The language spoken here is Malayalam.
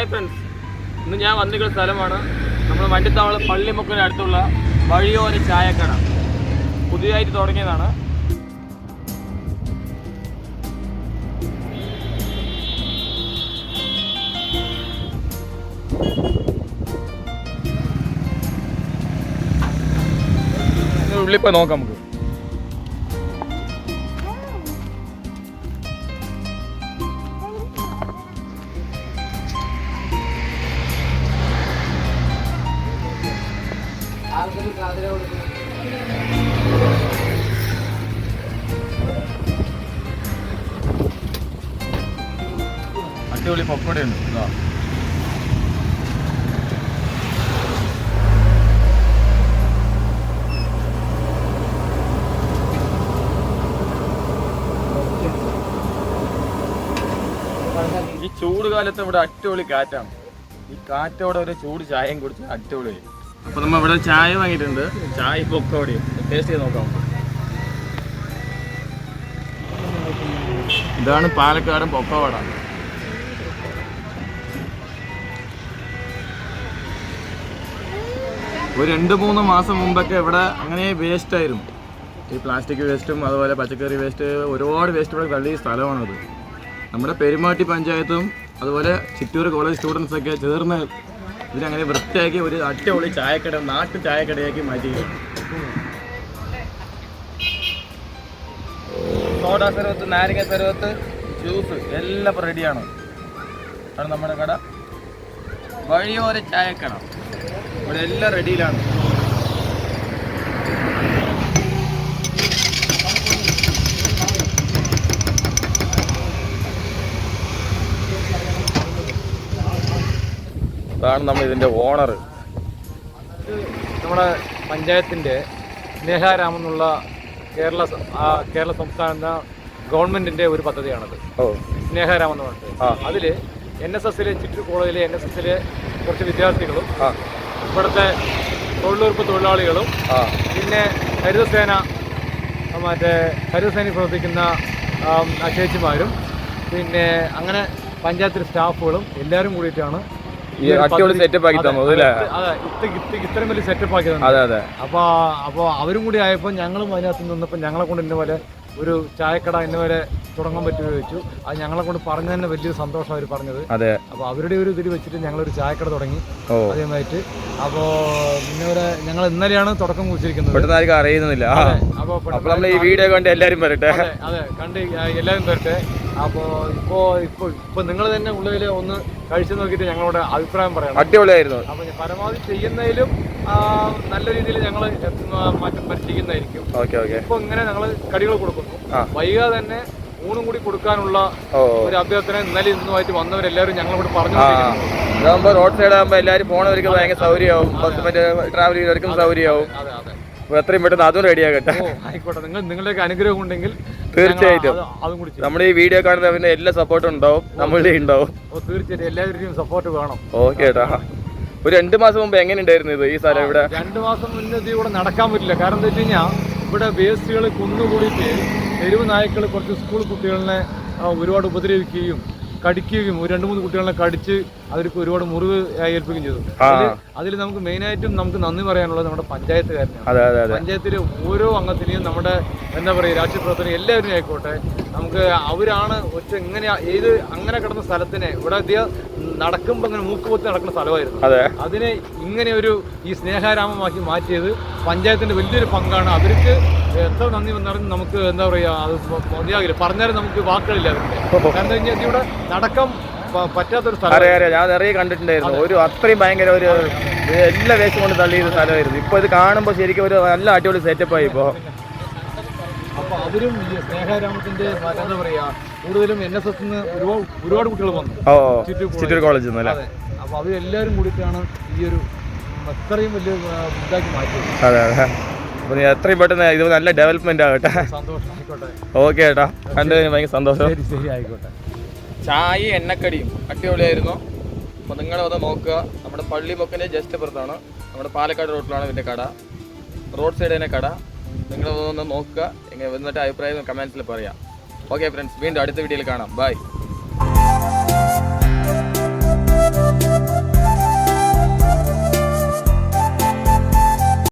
ഹായ് ഫ്രണ്ട്സ് ഇന്ന് ഞാൻ വന്നിരിക്കുന്ന സ്ഥലമാണ് നമ്മൾ വണ്ടിത്താവളം പള്ളിമുക്കിന് അടുത്തുള്ള വഴിയോര ചായക്കട. പുതിയതായിട്ട് തുടങ്ങിയതാണ്. ഉള്ളിപ്പോ നോക്കാം നമുക്ക്. അടിപൊളി പപ്പടയുണ്ട് ഇതാ. ഈ ചൂട് കാലത്ത് ഇവിടെ അടിപൊളി കാറ്റാണ്. ഈ കാറ്റോടെ ഒരു ചൂട് ചായയും കുടിച്ച് അടിപൊളി. അപ്പൊ നമ്മ ഇവിടെ ചായ വാങ്ങിയിട്ടുണ്ട്. ചായ പൊക്കോടി ടേസ്റ്റ് ചെയ്ത് നോക്കാം. ഇതാണ് പാലക്കാടൻ പൊക്കവട ഒരു രണ്ട് മൂന്ന് മാസം മുമ്പൊക്കെ ഇവിടെ അങ്ങനെ വേസ്റ്റ് ആയിരുന്നു. ഈ പ്ലാസ്റ്റിക് വേസ്റ്റും അതുപോലെ പച്ചക്കറി വേസ്റ്റ് ഒരുപാട് വേസ്റ്റ് ഇവിടെ തള്ളിയ സ്ഥലമാണത്. നമ്മുടെ പെരുമാട്ടി പഞ്ചായത്തും അതുപോലെ ചിറ്റൂർ കോളേജ് സ്റ്റുഡൻസൊക്കെ ചേർന്ന് ഇതിനങ്ങനെ വൃത്തിയാക്കി ഒരു അടിപൊളി ചായക്കട നാട്ടു ചായക്കടയാക്കി മാറ്റി. സോഡ സർവത്ത് നാരങ്ങ സർവത്ത് ജ്യൂസ് എല്ലാം റെഡിയാണ് ആണ്. നമ്മുടെ കട. വഴിയോര ചായക്കട. ഇവിടെ എല്ലാം റെഡിയിലാണ് അതാണ് നമ്മൾ ഇതിന്റെ ഓണർ നമ്മുടെ പഞ്ചായത്തിന്റെ സ്നേഹാരാമം എന്നുള്ള കേരള കേരള സംസ്ഥാന ഗവൺമെന്റിന്റെ ഒരു പദ്ധതിയാണത്. പറഞ്ഞത് എന്ന് പറഞ്ഞിട്ട്. അതിൽ എൻ എസ് എസിലെ ചിറ്റൂർ കോളേജിലെ എൻ എസ് എസിലെ കുറച്ച് വിദ്യാർത്ഥികളും ഇവിടുത്തെ തൊഴിലുറപ്പ് തൊഴിലാളികളും പിന്നെ ഹരിതസേന മറ്റേ ഹരിതസേനയിൽ പ്രവർത്തിക്കുന്ന അച്ചേച്ചിമാരും ചേച്ചിമാരും പിന്നെ അങ്ങനെ പഞ്ചായത്തിലെ സ്റ്റാഫുകളും എല്ലാവരും കൂടിയിട്ടാണ് ഇത്രയും വലിയ സെറ്റപ്പ് ആക്കി അപ്പൊ അപ്പൊ അവരും കൂടി ആയപ്പോ ഞങ്ങളും അതിനകത്ത് നിന്നപ്പോ ഞങ്ങളെ കൊണ്ട് ഇന്ന പോലെ ഒരു ചായക്കട ഇന്ന വരെ തുടങ്ങാൻ പറ്റുമോ ചോദിച്ചു. അത് ഞങ്ങളെ കൊണ്ട് പറഞ്ഞു തന്നെ വലിയൊരു സന്തോഷം അവർ പറഞ്ഞത്. അതെ. അപ്പോൾ അവരുടെ ഒരു ഇതിൽ വെച്ചിട്ട് ഞങ്ങളൊരു ചായക്കട തുടങ്ങി. ഓ. ആദ്യമായിട്ട്. അപ്പോൾ ഇന്നവരെ ഞങ്ങൾ ഇന്നലെയാണ് തുടക്കം കുറിച്ചിരിക്കുന്നത്. പെട്ടെന്ന് ആർക്കും അറിയുന്നില്ല അപ്പോൾ അപ്പൊ നമ്മൾ ഈ വീഡിയോ കണ്ട് എല്ലാവരും വരട്ടെ. അതെ കണ്ട് എല്ലാവരും തരട്ടെ അപ്പോൾ ഇപ്പോൾ ഇപ്പോൾ ഇപ്പോൾ നിങ്ങൾ തന്നെ ഉള്ളതിൽ ഒന്ന് കഴിച്ചു നോക്കിയിട്ട് ഞങ്ങളുടെ അഭിപ്രായം പറയണം. അടിപൊളിയായിരുന്നു. അപ്പോൾ പരമാവധി ചെയ്യുന്നതിലും നല്ല രീതിയിൽ ഞങ്ങൾ മാറ്റം പരിശീലിക്കുന്നതായിരിക്കും ഓക്കെ ഓക്കെ. ഇപ്പൊ ഇങ്ങനെ ഞങ്ങൾ കടികൾ കൊടുക്കുന്നു. വൈകാതെ തന്നെ ഊണും കൂടി കൊടുക്കാനുള്ള ഒരു അഭ്യർത്ഥന ഇന്നലെ ഇന്നുമായിട്ട് വന്നവരെല്ലാവരും ഞങ്ങളോട് പറഞ്ഞു അതാകുമ്പോ റോഡ് സൈഡ് ആകുമ്പോ എല്ലാരും പോണവർക്ക് ഭയങ്കര സൗകര്യമാവും. ബസ് മറ്റേ ട്രാവൽ ചെയ്തവർക്കും സൗകര്യമാവും. അതെ അതെ. അപ്പൊ എത്രയും പെട്ടെന്ന് അതും റെഡിയാകട്ടെ ആയിക്കോട്ടെ. നിങ്ങൾ നിങ്ങളുടെയൊക്കെ അനുഗ്രഹം ഉണ്ടെങ്കിൽ തീർച്ചയായിട്ടും. അത് കൂടി നമ്മുടെ ഈ വീഡിയോ കാണുന്നവരുടെ എല്ലാ സപ്പോർട്ടും ഉണ്ടാവും. നമ്മളുടെ ഉണ്ടാവും. ഓ തീർച്ചയായിട്ടും. എല്ലാവരുടെയും സപ്പോർട്ട് വേണം. ഓക്കെ ഏട്ടാ. ഒരു രണ്ട് മാസം മുമ്പ് എങ്ങനെ ഉണ്ടായിരുന്നു ഇത് ഈ സ്ഥലം ഇവിടെ? രണ്ട് മാസം മുന്നേ ഇവിടെ നടക്കാൻ പറ്റില്ല. കാരണം എന്താ വെച്ച് കഴിഞ്ഞാൽ ഇവിടെ വേസ്റ്റുകൾ കുന്നുകൂടിയിട്ട് തെരുവ് നായ്ക്കൾ കുറച്ച് സ്കൂൾ കുട്ടികളെ ഒരുപാട് ഉപദ്രവിക്കുകയും കടിക്കുകയും ഒരു രണ്ട് മൂന്ന് കുട്ടികളെ കടിച്ച് അവർക്ക് ഒരുപാട് മുറിവ് ഏൽപ്പിക്കുകയും ചെയ്തു. അതിൽ നമുക്ക് മെയിനായിട്ടും നമുക്ക് നന്ദി പറയാനുള്ളത് നമ്മുടെ പഞ്ചായത്തുകാരനാണ്. പഞ്ചായത്തിലെ ഓരോ അംഗത്തിനെയും നമ്മുടെ എന്താ പറയുക രാഷ്ട്രീയ പ്രവർത്തനം എല്ലാവരും ആയിക്കോട്ടെ നമുക്ക് അവരാണ് ഒറ്റ ഇങ്ങനെ ഏത് അങ്ങനെ കിടന്ന സ്ഥലത്തിനെ ഇവിടെ നടക്കുമ്പോൾ അങ്ങനെ മൂക്കുപൊത്തി നടക്കുന്ന സ്ഥലമായിരുന്നു. അതെ. അതിനെ ഇങ്ങനെ ഒരു ഈ സ്നേഹാരാമമാക്കി മാറ്റിയത് പഞ്ചായത്തിന്റെ വലിയൊരു പങ്കാണ്. അവർക്ക് എത്ര നന്ദി വന്നാലും നമുക്ക് എന്താ പറയുക അത് മതിയാകില്ല. പറഞ്ഞാലും നമുക്ക് വാക്കുകളില്ല അതിന്റെ. കാരണം എന്താ വെച്ചാൽ ഇവിടെ നടക്കം പറ്റാത്തൊരു സ്ഥലം. ഞാൻ നിറയെ കണ്ടിട്ടുണ്ടായിരുന്നു. ഒരു അത്രയും ഭയങ്കര ഒരു എല്ലാ വേഷം കൊണ്ട് തള്ളിയിരുന്ന സ്ഥലമായിരുന്നു. ഇപ്പൊ ഇത് കാണുമ്പോൾ ശരിക്കും ഒരു നല്ല അടിപൊളി സെറ്റപ്പ് ആയി ഇപ്പോ അപ്പൊ അവരും ഈ സ്നേഹരാമത്തിന്റെ എന്താ പറയാ കൂടുതലും എൻ എസ് എസ് ഒരുപാട് ഒരുപാട് കുട്ടികൾ വന്നു. ചിറ്റൂർ കോളേജിൽ. നിന്ന് അല്ലേ? അപ്പോൾ അപ്പൊ അവരെല്ലാവരും കൂടിയിട്ടാണ് ഈ ഒരു അത്രയും വലിയ ഇതാക്കി മാറ്റിയത്. അതെ അതെ. അപ്പൊ എത്രയും പെട്ടെന്ന് ഇത് നല്ല ഡെവലപ്മെന്റ് ആകട്ടെ. ഓക്കെ ഏട്ടാ. കണ്ടതിന് ഭയങ്കര സന്തോഷം. ശരി ശരി ആയിക്കോട്ടെ. ചായ എണ്ണക്കടിയും. അടിപൊളിയായിരുന്നു. അപ്പോൾ നിങ്ങൾ വന്ന് നോക്കുക. നമ്മുടെ പള്ളി പള്ളിമുക്കിന്റെ ജസ്റ്റ് പുറത്താണ്. നമ്മുടെ പാലക്കാട് റോഡിലാണ് ഇതിന്റെ കട. റോഡ് സൈഡ് തന്നെ കട. നിങ്ങളൊന്ന് നോക്കുക. എങ്ങനെ വന്നിട്ട് അഭിപ്രായം കമൻസിൽ പറയാം. ഓക്കെ ഫ്രണ്ട്സ് വീണ്ടും അടുത്ത വീഡിയോയിൽ കാണാം. ബൈ